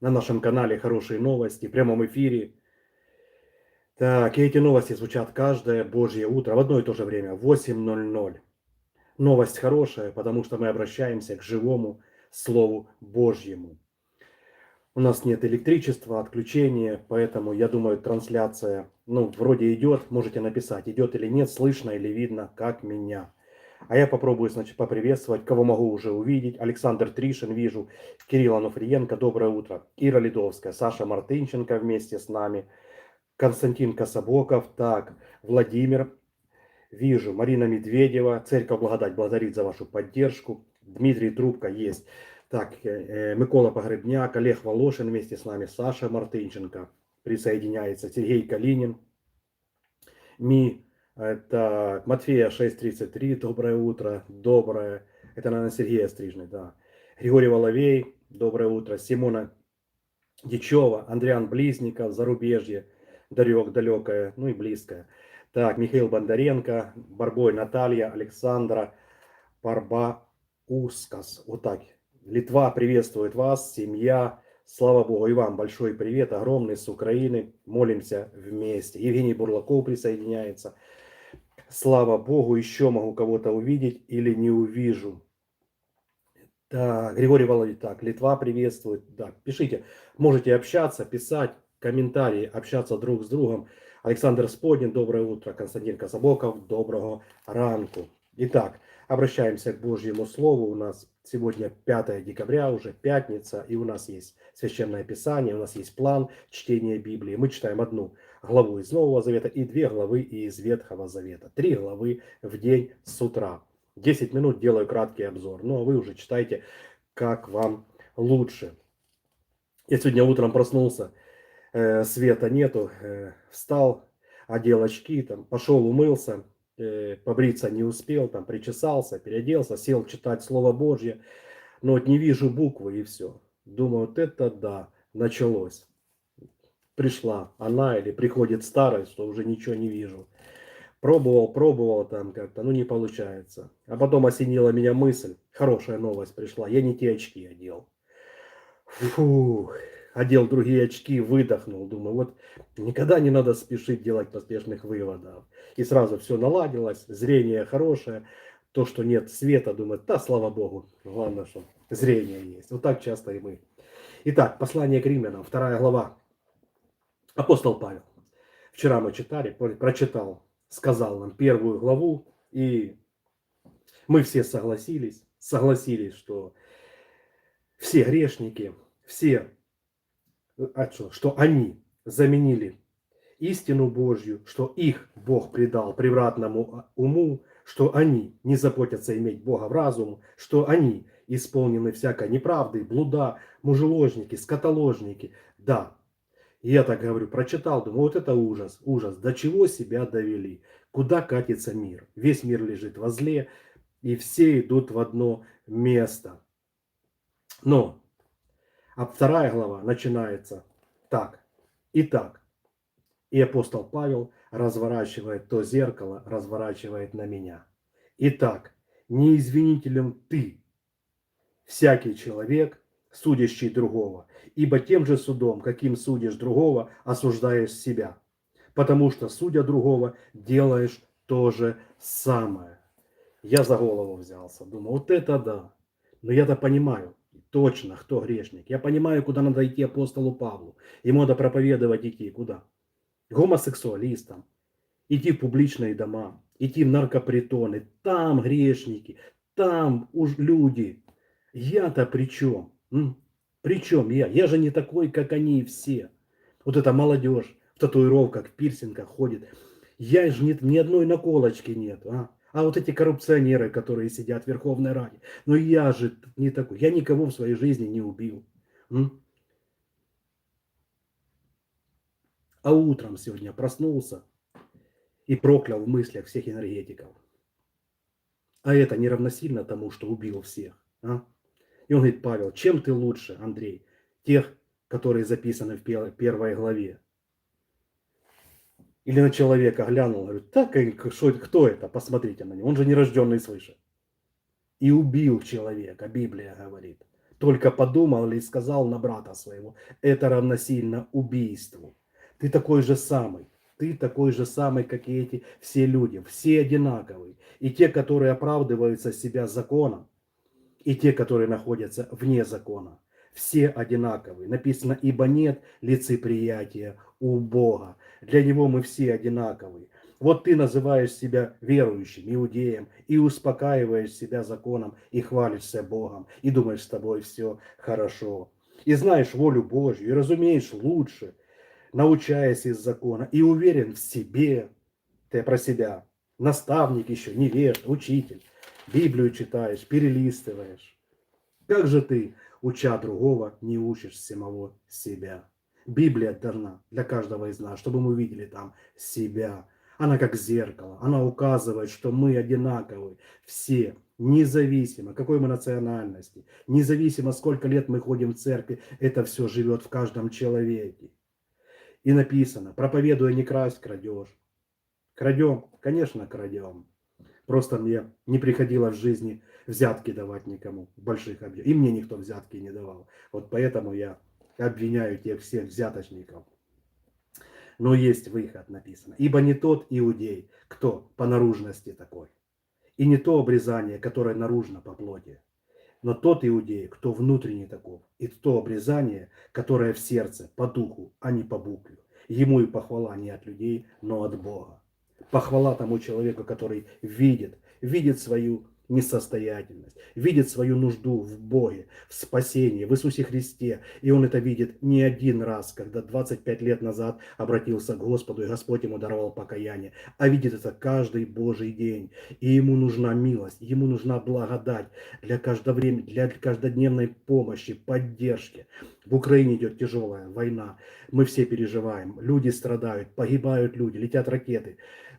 на нашем канале хорошие новости в прямом эфире. Так, и эти новости звучат каждое Божье утро в одно и то же время, в 8.00. Новость хорошая, потому что мы обращаемся к живому Слову Божьему. У нас нет электричества, отключения, поэтому, я думаю, трансляция, ну, вроде идет, можете написать, идет или нет, слышно или видно, как меня. А я попробую, значит, поприветствовать, кого могу уже увидеть. Александр Тришин, вижу. Кирилл Ануфриенко, доброе утро. Ира Ледовская, Саша Мартынченко вместе с нами. Константин Кособоков, так, Владимир, вижу, Марина Медведева, Церковь Благодать благодарит за вашу поддержку. Дмитрий Трубка есть. Так, э, э, Микола Погребняк, Олег Волошин вместе с нами, Саша Мартынченко присоединяется, Сергей Калинин, Ми это Матфея 6.33, доброе утро, доброе. Это, наверное, Сергей Стрижный, да. Григорий Воловей, доброе утро. Симона Дичева, Андриан Близников, Зарубежье, Дарек далекое, ну и близкое. Так, Михаил Бондаренко, Барбой Наталья, Александра, Парбаускас. Вот так. Литва приветствует вас, семья. Слава Богу, и вам большой привет, огромный с Украины. Молимся вместе. Евгений Бурлаков присоединяется. Слава Богу, еще могу кого-то увидеть или не увижу. Так, Григорий Володимирович, так, Литва приветствует. Так, пишите, можете общаться, писать, комментарии, общаться друг с другом. Александр Споднин, доброе утро. Константин Кособоков, доброго ранку. Итак, обращаемся к Божьему Слову. У нас сегодня 5 декабря, уже пятница, и у нас есть Священное Писание, у нас есть план чтения Библии. Мы читаем одну главу из Нового Завета и две главы из Ветхого Завета. Три главы в день с утра. 10 минут делаю краткий обзор. Ну а вы уже читайте, как вам лучше. Я сегодня утром проснулся, э, света нету, э, встал, одел очки, там, пошел умылся, э, побриться не успел, там, причесался, переоделся, сел читать Слово Божье, но вот не вижу буквы и все. Думаю, вот это да, началось пришла она или приходит старость, что уже ничего не вижу. Пробовал, пробовал там как-то, ну не получается. А потом осенила меня мысль, хорошая новость пришла, я не те очки одел. Фух, одел другие очки, выдохнул, думаю, вот никогда не надо спешить делать поспешных выводов. И сразу все наладилось, зрение хорошее, то, что нет света, думаю, да, слава богу, главное, что зрение есть. Вот так часто и мы. Итак, послание к римлянам, вторая глава, Апостол Павел. Вчера мы читали, прочитал, сказал нам первую главу, и мы все согласились, согласились, что все грешники, все, а что, они заменили истину Божью, что их Бог предал превратному уму, что они не заботятся иметь Бога в разум, что они исполнены всякой неправды, блуда, мужеложники, скотоложники. Да, я так говорю, прочитал, думаю, вот это ужас, ужас, до чего себя довели, куда катится мир. Весь мир лежит во зле, и все идут в одно место. Но, а вторая глава начинается так. Итак, и апостол Павел разворачивает то зеркало, разворачивает на меня. Итак, не извинителем ты, всякий человек, судящий другого, ибо тем же судом, каким судишь другого, осуждаешь себя, потому что, судя другого, делаешь то же самое. Я за голову взялся, думаю, вот это да. Но я-то понимаю, точно, кто грешник. Я понимаю, куда надо идти апостолу Павлу. Ему надо проповедовать идти куда? Гомосексуалистам. Идти в публичные дома, идти в наркопритоны. Там грешники, там уж люди. Я-то при чем? Причем я? Я же не такой, как они все. Вот эта молодежь в татуировках, в пирсингах ходит. Я же нет, ни одной наколочки нет. А? а вот эти коррупционеры, которые сидят в Верховной Раде. Но я же не такой. Я никого в своей жизни не убил. М? А утром сегодня проснулся и проклял в мыслях всех энергетиков. А это не равносильно тому, что убил всех. А? И он говорит, Павел, чем ты лучше, Андрей, тех, которые записаны в первой главе? Или на человека глянул, говорит, так, что, кто это, посмотрите на него, он же не рожденный свыше. И убил человека, Библия говорит. только подумал или сказал на брата своего, это равносильно убийству. Ты такой же самый. Ты такой же самый, как и эти все люди. Все одинаковые. И те, которые оправдываются себя законом, и те, которые находятся вне закона. Все одинаковые. Написано, ибо нет лицеприятия у Бога. Для Него мы все одинаковые. Вот ты называешь себя верующим, иудеем, и успокаиваешь себя законом, и хвалишься Богом, и думаешь, с тобой все хорошо. И знаешь волю Божью, и разумеешь лучше, научаясь из закона, и уверен в себе, ты про себя, наставник еще, невежд, учитель, Библию читаешь, перелистываешь. Как же ты, уча другого, не учишь самого себя? Библия дана для каждого из нас, чтобы мы увидели там себя, она как зеркало. Она указывает, что мы одинаковы. Все. Независимо, какой мы национальности. Независимо, сколько лет мы ходим в церкви. Это все живет в каждом человеке. И написано, проповедуя не красть, крадешь. Крадем? Конечно, крадем. Просто мне не приходило в жизни взятки давать никому больших объемов. И мне никто взятки не давал. Вот поэтому я обвиняю тех всех взяточников но есть выход, написано. Ибо не тот иудей, кто по наружности такой, и не то обрезание, которое наружно по плоти, но тот иудей, кто внутренний таков, и то обрезание, которое в сердце, по духу, а не по букве. Ему и похвала не от людей, но от Бога. Похвала тому человеку, который видит, видит свою несостоятельность, видит свою нужду в Боге, в спасении, в Иисусе Христе. И он это видит не один раз, когда 25 лет назад обратился к Господу, и Господь ему даровал покаяние, а видит это каждый Божий день. И ему нужна милость, ему нужна благодать для, каждовремени, для каждодневной помощи, поддержки. В Украине идет тяжелая война, мы все переживаем, люди страдают, погибают люди, летят ракеты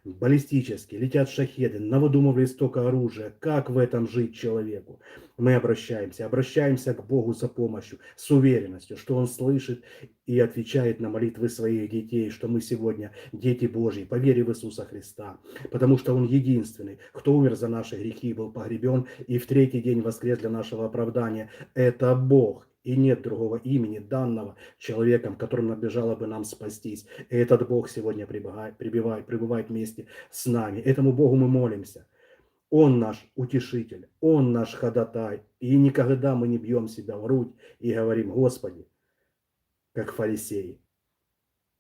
баллистические, летят шахеды, навыдумывали столько оружия. Как в этом жить человеку? Мы обращаемся, обращаемся к Богу за помощью, с уверенностью, что Он слышит и отвечает на молитвы своих детей, что мы сегодня дети Божьи, по вере в Иисуса Христа, потому что Он единственный, кто умер за наши грехи, был погребен и в третий день воскрес для нашего оправдания. Это Бог, и нет другого имени, данного человеком, которым надлежало бы нам спастись. И этот Бог сегодня пребывает, пребывает, пребывает вместе с нами. Этому Богу мы молимся. Он наш утешитель, Он наш ходатай. И никогда мы не бьем себя в грудь и говорим, Господи, как фарисеи,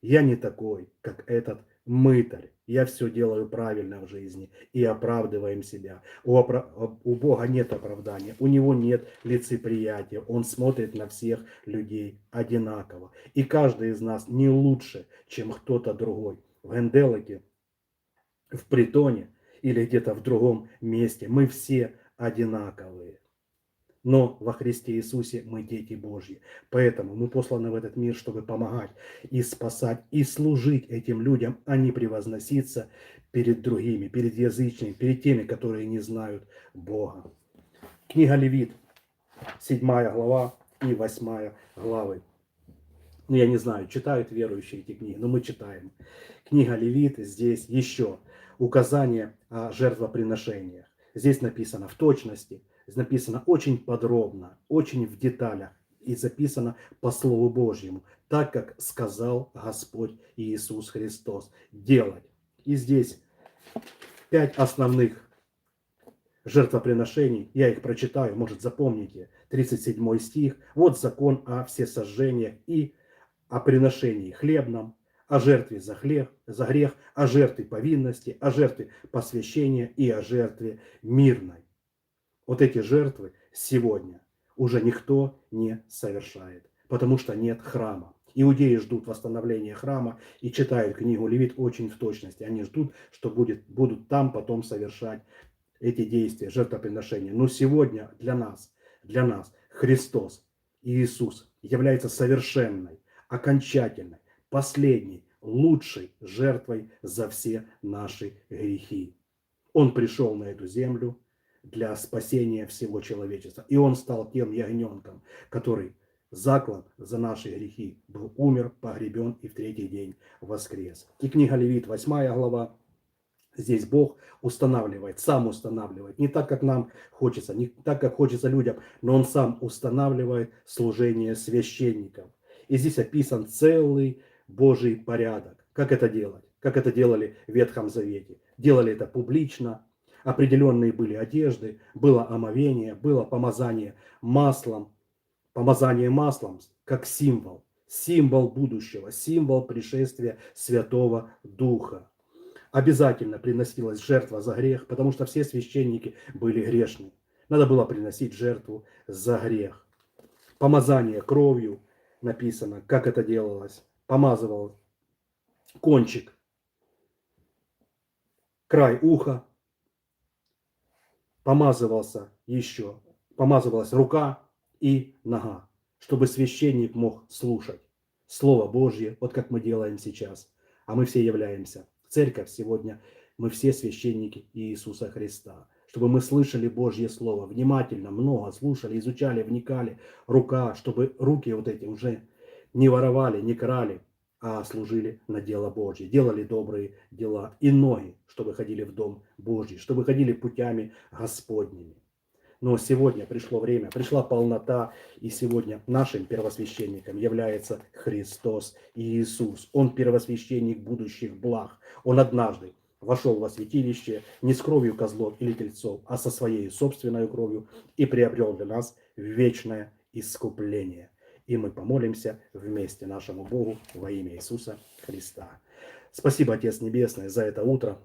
я не такой, как этот мытарь. Я все делаю правильно в жизни и оправдываем себя. У, опра... у Бога нет оправдания, у Него нет лицеприятия. Он смотрит на всех людей одинаково. И каждый из нас не лучше, чем кто-то другой. В Генделике, в притоне или где-то в другом месте. Мы все одинаковые но во Христе Иисусе мы дети Божьи. Поэтому мы посланы в этот мир, чтобы помогать и спасать, и служить этим людям, а не превозноситься перед другими, перед язычниками, перед теми, которые не знают Бога. Книга Левит, 7 глава и 8 главы. Ну, я не знаю, читают верующие эти книги, но мы читаем. Книга Левит, здесь еще указание о жертвоприношениях. Здесь написано в точности – написано очень подробно, очень в деталях и записано по Слову Божьему, так как сказал Господь Иисус Христос делать. И здесь пять основных жертвоприношений, я их прочитаю, может запомните, 37 стих. Вот закон о всесожжениях и о приношении хлебном, о жертве за, хлеб, за грех, о жертве повинности, о жертве посвящения и о жертве мирной. Вот эти жертвы сегодня уже никто не совершает, потому что нет храма. Иудеи ждут восстановления храма и читают книгу Левит очень в точности. Они ждут, что будет, будут там потом совершать эти действия, жертвоприношения. Но сегодня для нас, для нас Христос Иисус является совершенной, окончательной, последней, лучшей жертвой за все наши грехи. Он пришел на эту землю, для спасения всего человечества. И он стал тем ягненком, который заклан за наши грехи, был умер, погребен и в третий день воскрес. И книга Левит, 8 глава, Здесь Бог устанавливает, сам устанавливает. Не так, как нам хочется, не так, как хочется людям, но Он сам устанавливает служение священников. И здесь описан целый Божий порядок. Как это делать? Как это делали в Ветхом Завете. Делали это публично, определенные были одежды, было омовение, было помазание маслом, помазание маслом как символ, символ будущего, символ пришествия Святого Духа. Обязательно приносилась жертва за грех, потому что все священники были грешны. Надо было приносить жертву за грех. Помазание кровью написано, как это делалось. Помазывал кончик, край уха, помазывался еще, помазывалась рука и нога, чтобы священник мог слушать Слово Божье, вот как мы делаем сейчас. А мы все являемся. Церковь сегодня, мы все священники Иисуса Христа. Чтобы мы слышали Божье Слово, внимательно, много слушали, изучали, вникали. Рука, чтобы руки вот эти уже не воровали, не крали, а служили на дело Божье, делали добрые дела. И ноги, чтобы ходили в дом Божий, чтобы ходили путями Господними. Но сегодня пришло время, пришла полнота, и сегодня нашим первосвященником является Христос Иисус. Он первосвященник будущих благ. Он однажды вошел во святилище не с кровью козлов или тельцов, а со своей собственной кровью и приобрел для нас вечное искупление и мы помолимся вместе нашему Богу во имя Иисуса Христа. Спасибо, Отец Небесный, за это утро,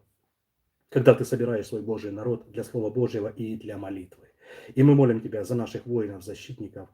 когда ты собираешь свой Божий народ для Слова Божьего и для молитвы. И мы молим Тебя за наших воинов, защитников,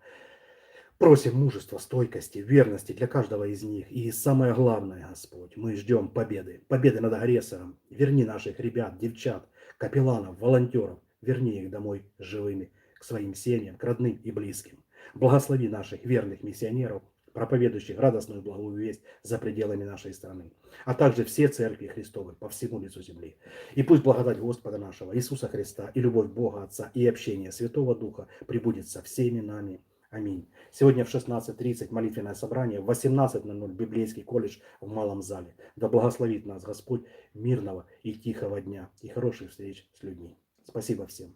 Просим мужества, стойкости, верности для каждого из них. И самое главное, Господь, мы ждем победы. Победы над агрессором. Верни наших ребят, девчат, капелланов, волонтеров. Верни их домой живыми, к своим семьям, к родным и близким. Благослови наших верных миссионеров, проповедующих радостную благую весть за пределами нашей страны, а также все церкви Христовы по всему лицу земли. И пусть благодать Господа нашего Иисуса Христа и любовь Бога Отца и общение Святого Духа прибудет со всеми нами. Аминь. Сегодня в 16.30 молитвенное собрание, в 18.00 библейский колледж в Малом зале. Да благословит нас Господь мирного и тихого дня и хороших встреч с людьми. Спасибо всем.